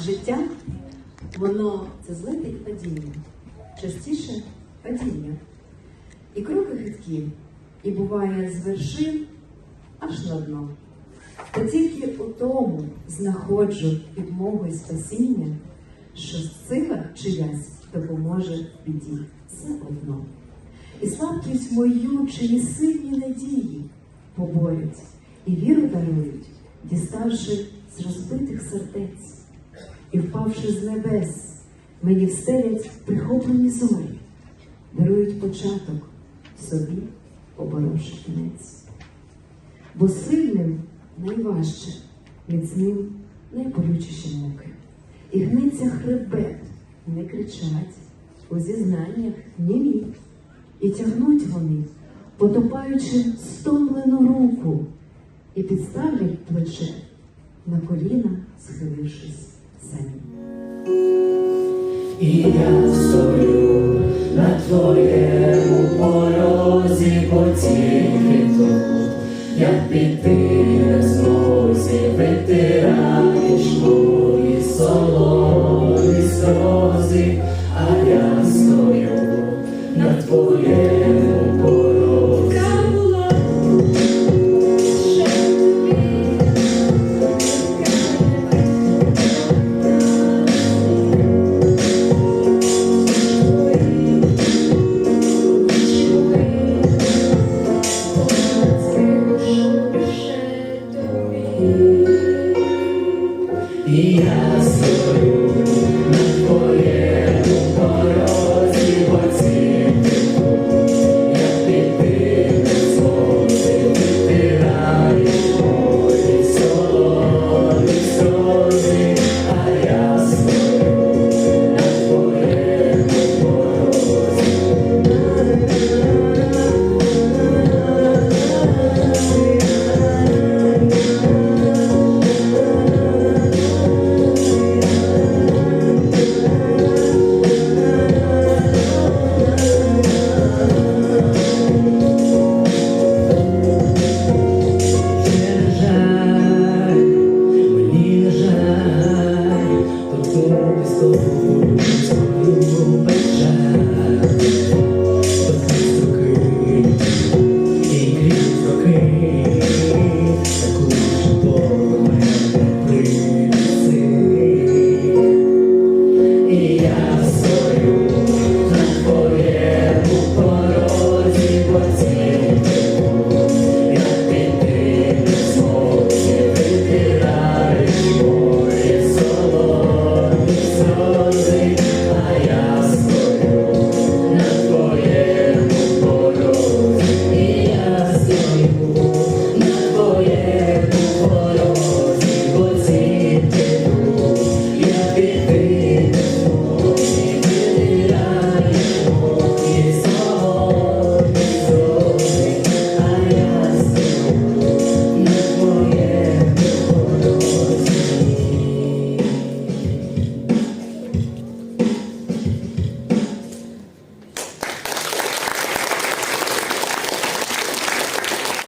Життя, воно це злети і падіння, частіше падіння. І кроки хиткі, і буває з вершин аж на дно. Та тільки у тому знаходжу підмогу і спасіння, що сила чиясь допоможе біді все одно. І слабкість мою чиї сильні надії поборють, і віру дарують, діставши з розбитих сердець, і впавши з небес, мені встелять прихоплені зорі, дарують початок собі, поборовши кінець. Бо сильним найважче, міцним найболючіші муки. І гниться хребет, не кричать, у зізнаннях німі. І тягнуть вони, потопаючи стомлену руку, і підставлять плече на коліна, схилившись. І я стою на твоєму порозі, бо тільки тут, як піти не змозі, витираєш мої солові сльози, а я стою на твоєму порозі. soul.